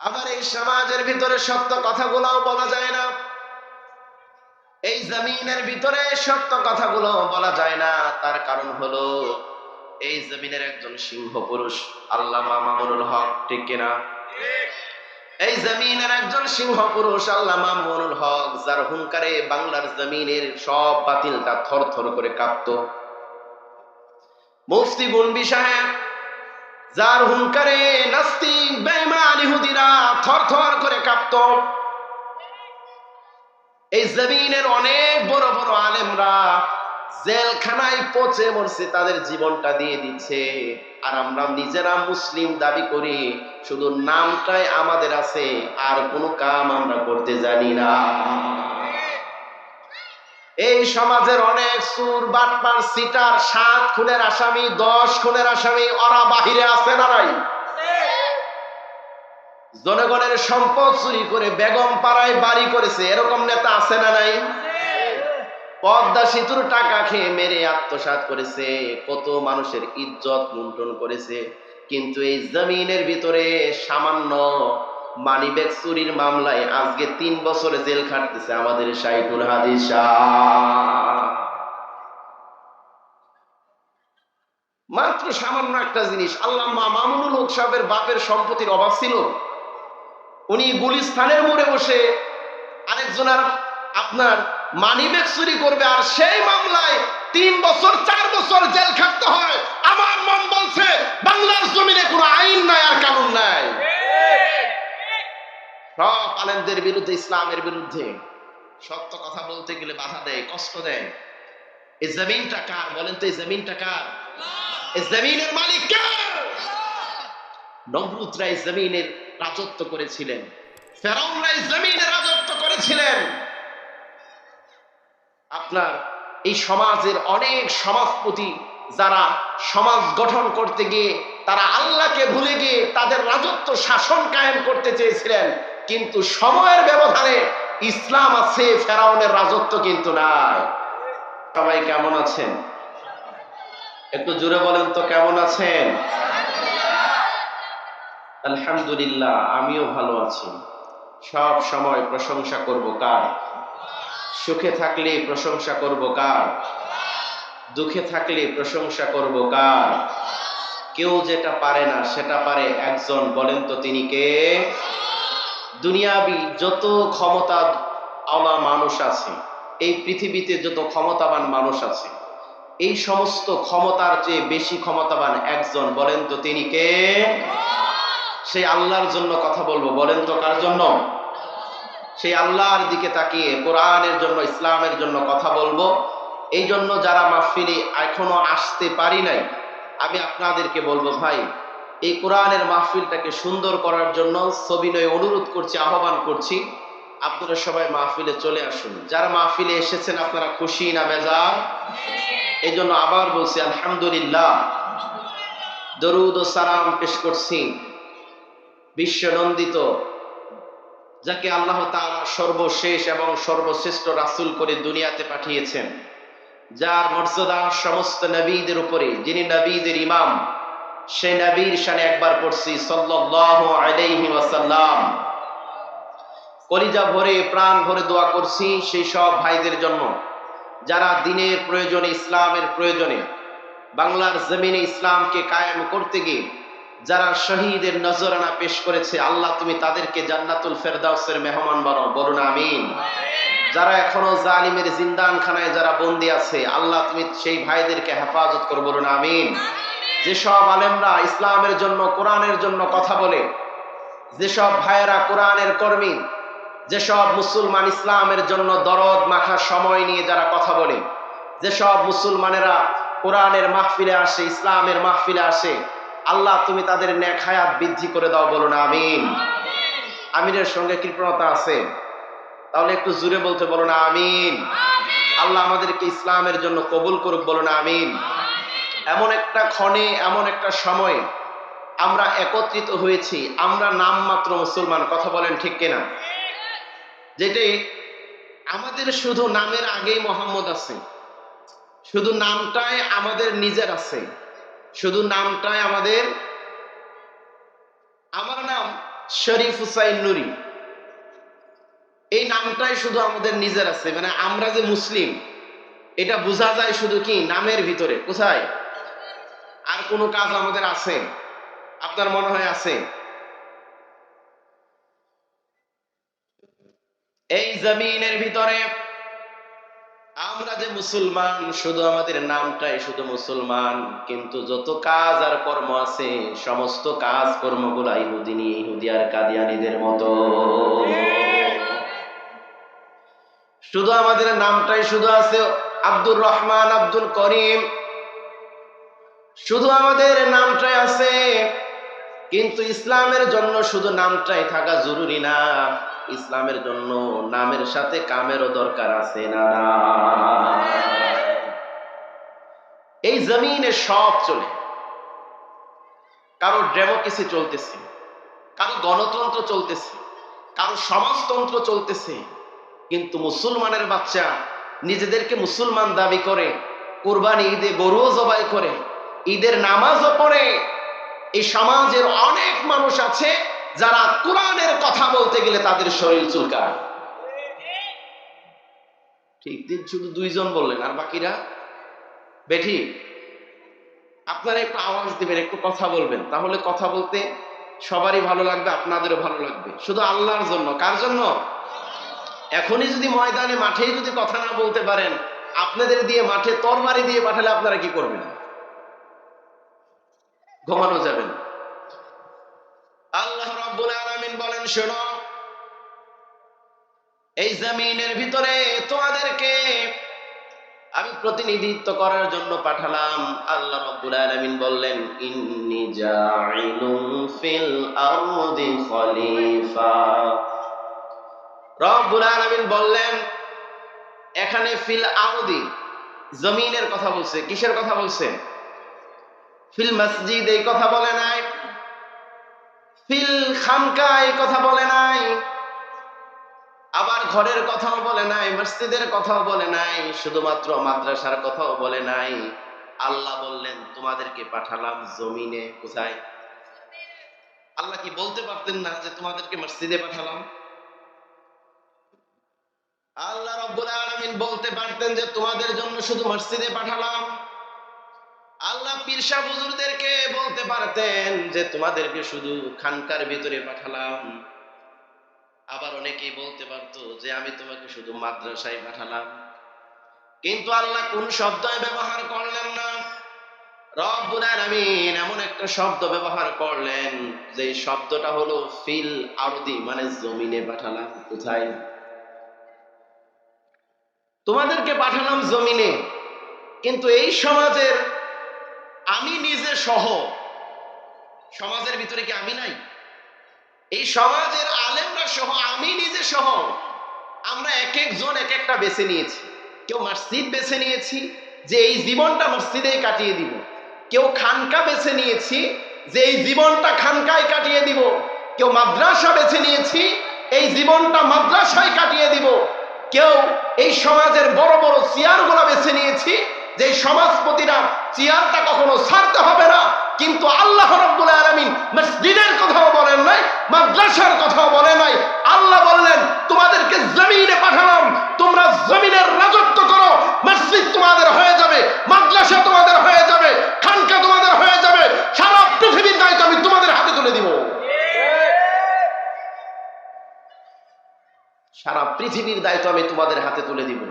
আবার এই সমাজের ভিতরে সত্য কথাগুলোও বলা যায় না। এই জমিনের ভিতরে সত্য কথাগুলো বলা যায় না। তার কারণ হলো, এই জমিনের একজন সিংহ পুরুষ আল্লাহ মামুনুল হক, ঠিক কিনা? এই জমিনের একজন সিংহ পুরুষ আল্লাহ মামুনুল হক, যার হুঙ্কারে বাংলার জমিনের সব বাতিলটা থর থর করে কাঁপত। মুফতি গুনবি সাহেব যার হুঙ্কারে নাস্তিক, বেঈমান ইহুদিরা থর থর করে কাঁপত। এই জমিনের অনেক বড় বড় আলেমরা জেলখানায় পচে মরছে, তাদের জীবনটা দিয়ে দিচ্ছে। আর আমরা নিজেরা মুসলিম দাবি করি, শুধু নামটাই আমাদের আছে, আর কোনো কাম আমরা করতে জানি না। এই সমাজের অনেক সুর, বাটপার, সিটার, সাত খুনের আসামি, দশ খুনের আসামি, ওরা বাহিরে আছে না নাই? জনগণের সম্পদ চুরি করে বেগম পাড়ায় বাড়ি করেছে, এরকম নেতা আছে না নাই? পদ্মা সেতুর টাকা খেয়ে মেরে আত্মসাৎ করেছে, কত মানুষের ইজ্জত লুণ্ঠন করেছে, কিন্তু এই জমিনের ভিতরে সামান্য মানিব্যাগ চুরির মামলায় আজকে তিন বছরে জেল খাটতেছে আমাদের সাইকুল হাদিস মাত্র সামান্য একটা জিনিস আল্লাহ মামুনুল হক সাহেবের বাপের সম্পত্তির অভাব ছিল। উনি গুলিস্তানের মোড়ে বসে আরেকজনের আপনার মানিব্যাগ চুরি করবে আর সেই মামলায় তিন বছর, চার বছর জেল খাটতে হয়। আমার মন বলছে, বাংলার জমিনে কোনো আইন নাই আর কানুন নাই। সব আলেমদের বিরুদ্ধে, ইসলামের বিরুদ্ধে সত্য কথা বলতে গেলে বাধা দেয়, কষ্ট দেয়। এই জমিনটা কার? বলেন তো এই জমিনটা কার? এই জমিনের মালিক কে? নমরুদরা এই জমিনের রাজত্ব করেছিলেন। ফেরাউনরা এই জমিনে রাজত্ব করেছিলেন। আপনার এই সমাজের অনেক সমাজপতি যারা সমাজ গঠন করতে গিয়ে, তারা আল্লাহকে ভুলে গিয়ে তাদের রাজত্ব শাসন কায়েম করতে চেয়েছিলেন। কিন্তু সময়ের ব্যবধানে ইসলাম আছে, ফেরাউনের রাজত্ব কিন্তু নাই। সবাই কেমন আছেন? একটু জোরে বলেন তো, কেমন আছেন? আলহামদুলিল্লাহ, আমিও ভালো আছি। সব সময় প্রশংসা করব কার? সুখে থাকলে প্রশংসা করব কার? দুঃখে থাকলে প্রশংসা করব কার? কেউ যেটা পারে না, সেটা পারে একজন। বলেন তো তিনি কে? দুনিয়াবি যত ক্ষমতা আলা মানুষ আছে, এই পৃথিবীতে যত ক্ষমতাবান মানুষ আছে, এই সমস্ত ক্ষমতার চেয়ে বেশি ক্ষমতাবান একজন বলেন তো তিনি কে? সেই আল্লাহর জন্য কথা বলব, বলেন তো কার জন্য? সেই আল্লাহর দিকে তাকিয়ে কোরআনের জন্য, ইসলামের জন্য কথা বলব। এই জন্য যারা মাহফিলে এখনও আসতে পারি নাই, আমি আপনাদেরকে বলব, ভাই এই কোরআনের মাহফিলটাকে সুন্দর করার জন্য সবিনয় অনুরোধ করছি, আহ্বান করছি। আপনারা সবাই মাহফিলে চলে আসুন। যারা মাহফিলে এসেছেন, আপনারা খুশি না বেজার? এই জন্য আবার বলছি, আলহামদুলিল্লাহ। দরুদ ও সালাম পেশ করছি। বিশ্ব নন্দিত যাকে আল্লাহ তাআলা সর্বশেষ এবং সর্বশ্রেষ্ঠ রাসূল করে দুনিয়াতে পাঠিয়েছেন। যার মর্যাদা সমস্ত নবীদের উপরে, যিনি নবীদের ইমাম সেই নবীর শানে একবার পড়ছি আলাইহি ওয়াসাল্লাম। কলিজা ভরে, প্রাণ ভরে দোয়া করছি সেই সব ভাইদের জন্য, যারা দিনের প্রয়োজনে, ইসলামের প্রয়োজনে, বাংলার জমিনে ইসলামকে কায়েম করতে গিয়ে, যারা শহীদের নজরানা পেশ করেছে, আল্লাহ তুমি তাদেরকে জান্নাতুল ফেরদাউসের মেহমান বানো, বলুন আমিন। যারা এখনও জালিমের জিন্দান খানায় যারা বন্দি আছে, আল্লাহ তুমি সেই ভাইদেরকে হেফাজত করো, বলুন আমিন। যেসব আলেমরা ইসলামের জন্য কোরআনের জন্য কথা বলে যেসব ভাইয়েরা কোরআনের কর্মী যেসব মুসলমান ইসলামের জন্য দরদ মাখা সময় নিয়ে যারা কথা বলে যেসব মুসলমানেরা কোরআনের মাহফিলে আসে ইসলামের মাহফিলে আসে আল্লাহ তুমি তাদের ন্যাক হায়াত বৃদ্ধি করে দাও বলো না আমিন। আমিনের সঙ্গে কৃপণতা আছে। তাহলে একটু জুড়ে বলতে বলো না আমিন। আল্লাহ আমাদেরকে ইসলামের জন্য কবুল করুক বলো না আমিন। এমন একটা ক্ষণে, এমন একটা সময় আমরা একত্রিত হয়েছি, আমরা নামমাত্র মুসলমান, কথা বলেন ঠিক কিনা? যেটি আমাদের শুধু নামের আগেই মোহাম্মদ আছে, শুধু নামটাই আমাদের নিজের আছে, শুধু নামটাই আমাদের, আমার নাম শরীফ হুসাইন নুরি। এই নামটাই শুধু আমাদের নিজের আছে মানে আমরা যে মুসলিম, এটা বোঝা যায় শুধু কি? নামের ভিতরে, কোথায়? আর কোনো কাজ আমাদের আছে? আপনার মনে হয় আছে? এই জমিনের ভিতরে আমরা যে মুসলমান, শুধু আমাদের নামটাই শুধু মুসলমান, কিন্তু যত কাজ আর কর্ম আছে, সমস্ত কাজ কর্মগুলা ইহুদিনী, ইহুদি আর কাদিয়ানিদের মতো। শুধু আমাদের নামটাই শুধু আছে আব্দুর রহমান, আব্দুল করিম। শুধু আমাদের নামটাই আছে, কিন্তু ইসলামের জন্য শুধু নামটাই থাকা জরুরি না। ইসলামের জন্য নামের সাথে কামেরও দরকার আছে না। এই জমিনে সব চলে। কারও ডেমোক্রেসি চলতেছে, কারও গণতন্ত্র চলতেছে, কারও সমাজতন্ত্র চলতেছে, কিন্তু মুসলমানের বাচ্চা নিজেদেরকে মুসলমান দাবি করে, কোরবানি ঈদে গরুও জবাই করে ঈদের নামাজও পড়ে। এই সমাজের অনেক মানুষ আছে যারা কোরআনের কথা বলতে গেলে তাদের শরীর চুলকায়। ঠিক শুধু দুইজন বললেন, আর বাকিরা? বেঠি, আপনারা একটু আওয়াজ দিবেন, একটু কথা বলবেন। তাহলে কথা বলতে সবারই ভালো লাগবে, আপনাদেরও ভালো লাগবে। শুধু আল্লাহর জন্য, কার জন্য? এখনই যদি ময়দানে মাঠেই যদি কথা না বলতে পারেন, আপনাদের দিয়ে মাঠে তরবারি দিয়ে পাঠালে আপনারা কি করবেন? ঘুমানো যাবে না। আল্লাহ রাব্বুল আলামিন বলেন, শোনো, এই জমিনের ভিতরে তোমাদেরকে আমি প্রতিনিধিত্ব করার জন্য পাঠালাম। আল্লাহ রাব্বুল আলামিন বললেন, ইন্নি জাইলুম ফিল আরদি খলিফা। রব্বুল আলামিন বললেন, এখানে ফিল আরদি, জমিনের কথা বলছে, কিসের কথা বলছে? ফিল মসজিদ এই কথা বলে নাই। ফিল খানকা এই কথা বলে নাই। আবার ঘরের কথাও বলে নাই, মসজিদের কথাও বলে নাই, শুধুমাত্র মাদ্রাসার কথাও বলে নাই। আল্লাহ বললেন, তোমাদেরকে পাঠালাম জমিনে কোথায়? আল্লাহ কি বলতে পারতেন না যে তোমাদেরকে মসজিদে পাঠালাম? আল্লাহ রব্বুল আলামিন বলতে পারতেন যে তোমাদের জন্য শুধু মসজিদে পাঠালাম। আল্লাহ পীরসা হুজুরদেরকে বলতে পারতেন যে, তোমাদেরকে শুধু খানকার ভিতরে পাঠালাম। আবার অনেকেই বলতে পারতো যে, আমি তোমাকে শুধু মাদ্রাসায় পাঠালাম। কিন্তু আল্লাহ কোন শব্দ ব্যবহার করলেন না। রব্বুল আলামিন এমন একটা শব্দ ব্যবহার করলেন, যে শব্দটা হলো ফিল আরদি মানে জমিনে পাঠালাম, কোথায়? তোমাদেরকে পাঠালাম জমিনে। কিন্তু এই সমাজের আমি নিজে সহ। সমাজের ভিতরে কি আমি নাই? এই সমাজের আলেমরা সহ আমি নিজে সহ। আমরা এক একজন এক একটা বেছে নিয়েছি। কেউ মসজিদ বেছে নিয়েছি, যে এই জীবনটা মসজিদেই কাটিয়ে দিব। কেউ খানকা বেছে নিয়েছি, যে এই জীবনটা খানকায় কাটিয়ে দিব। কেউ মাদ্রাসা বেছে নিয়েছি, এই জীবনটা মাদ্রাসায় কাটিয়ে দিব। কেউ এই সমাজের বড় বড় চেয়ারগুলো বেছে নিয়েছি যে সমাজপতিরা চেয়ারটা কখনো ছাড়তে হবে না, কিন্তু আল্লাহ রব্বুল আলামিন মসজিদের কথাও বলেন নাই, মাদ্রাসার কথাও বলে নাই। আল্লাহ বললেন, তোমাদেরকে জমিনে পাঠালাম, তোমরা জমিনের রাজত্ব করো, মসজিদ তোমাদের হয়ে যাবে, মাদ্রাসা তোমাদের হয়ে যাবে, খানকা তোমাদের হয়ে যাবে, সারা পৃথিবীর দায়িত্ব আমি তোমাদের হাতে তুলে দিব। সারা পৃথিবীর দায়িত্ব আমি তোমাদের হাতে তুলে দিব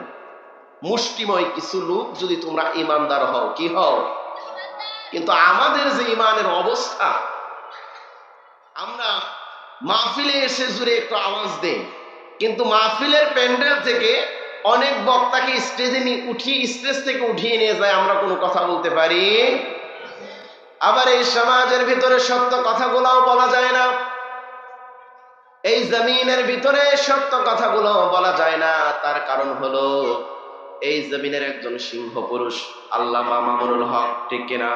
মুষ্টিময় কিছু লোক যদি তোমরা ইমানদার হও, কি হও? কিন্তু আমাদের যে ইমানের অবস্থা, আমরা মাহফিলে এসে জুড়ে একটু আওয়াজ দেই। কিন্তু মাহফিলের প্যান্ডেল থেকে অনেক বক্তাকে স্টেজে নিয়ে উঠিয়ে স্টেজ থেকে উঠিয়ে নিয়ে যায়, আমরা কোনো কথা বলতে পারি? আবার এই সমাজের ভিতরে সত্য কথাগুলোও বলা যায় না। এই জমিনের ভিতরে সত্য কথাগুলো বলা যায় না। তার কারণ হলো এই জমিনের একজন সিংহ পুরুষ আল্লাহ মামুনুল হক, ঠিক কিনা?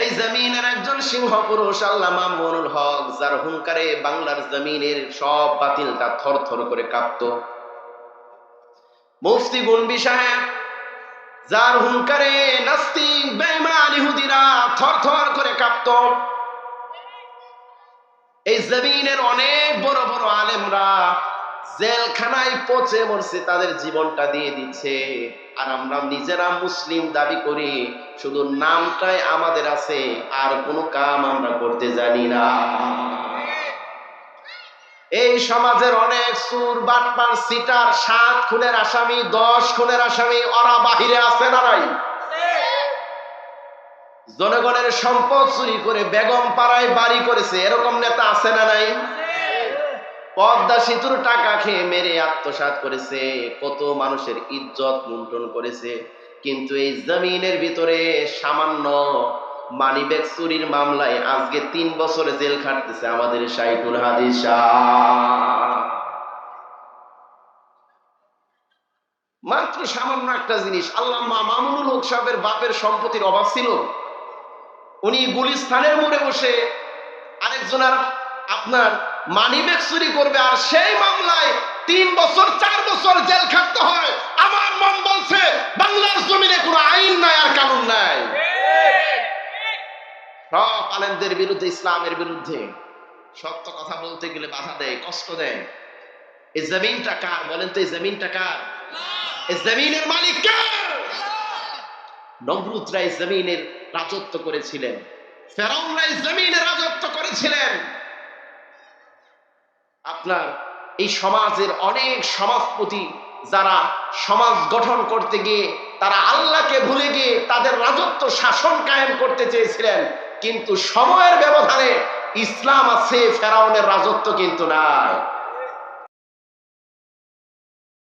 এই জমিনের একজন সিংহ পুরুষ আল্লাহ মামুনুল হক, যার হুঙ্কারে বাংলার জমিনের সব বাতিলটা থর থর করে কাঁপত। মুফতি গুনবি সাহেব, যার হুঙ্কারে নাস্তিক, বেঈমান ইহুদিরা থর থর করে কাঁপত। এই জমিনের অনেক বড় বড় আলেমরা জেলখানায় পচে মরছে তাদের জীবনটা দিয়ে দিচ্ছে। আর আমরা নিজেরা মুসলিম দাবি করি, শুধু নামটাই আমাদের আছে, আর কোনো কাম আমরা করতে জানি না। এই সমাজের অনেক সুর, বাটপার, সিটার, সাত খুনের আসামি, দশ খুনের আসামি, ওরা বাহিরে আছে না নাই? জনগণের সম্পদ চুরি করে বেগম পাড়ায় বাড়ি করেছে, এরকম নেতা আছে না নাই? পদ্মা সেতুর টাকা খেয়ে মেরে আত্মসাৎ করেছে, কত মানুষের ইজ্জত লুণ্ঠন করেছে। কিন্তু এই জমিনের ভিতরে সামান্য মানিব্যাগ চুরির মামলায় আজকে তিন বছর জেল খাটতেছে আমাদের সাইকুল হাদিস মাত্র সামান্য একটা জিনিস আল্লাহ মামুনুল হক সাহেবের বাপের সম্পত্তির অভাব ছিল। উনি গুলিস্তানের মোড়ে বসে আরেকজনের আপনার মানিব্যাগ চুরি করবে আর সেই মামলায় তিন বছর, চার বছর জেল খাটতে হয়। আমার মন বলছে, বাংলার জমিনে কোনো আইন নাই আর কানুন নাই। সব আলেমদের বিরুদ্ধে, ইসলামের বিরুদ্ধে। সত্য কথা বলতে গেলে বাধা দেয়, কষ্ট দেয়। এই জমিনটা কার? বলেন তো এই জমিনটা কার? এই জমিনের মালিক কার? নমরুদরা এই জমিনের রাজত্ব করেছিলেন। ফেরাউনরা এই জমিনে রাজত্ব করেছিলেন। আপনার এই সমাজের অনেক সমাজপতি যারা সমাজ গঠন করতে গিয়ে তারা আল্লাহকে ভুলে গিয়ে তাদের রাজত্ব শাসন কায়েম করতে চেয়েছিলেন, কিন্তু সময়ের ব্যবধানে ইসলাম আছে, ফেরাউনের রাজত্ব কিন্তু নাই।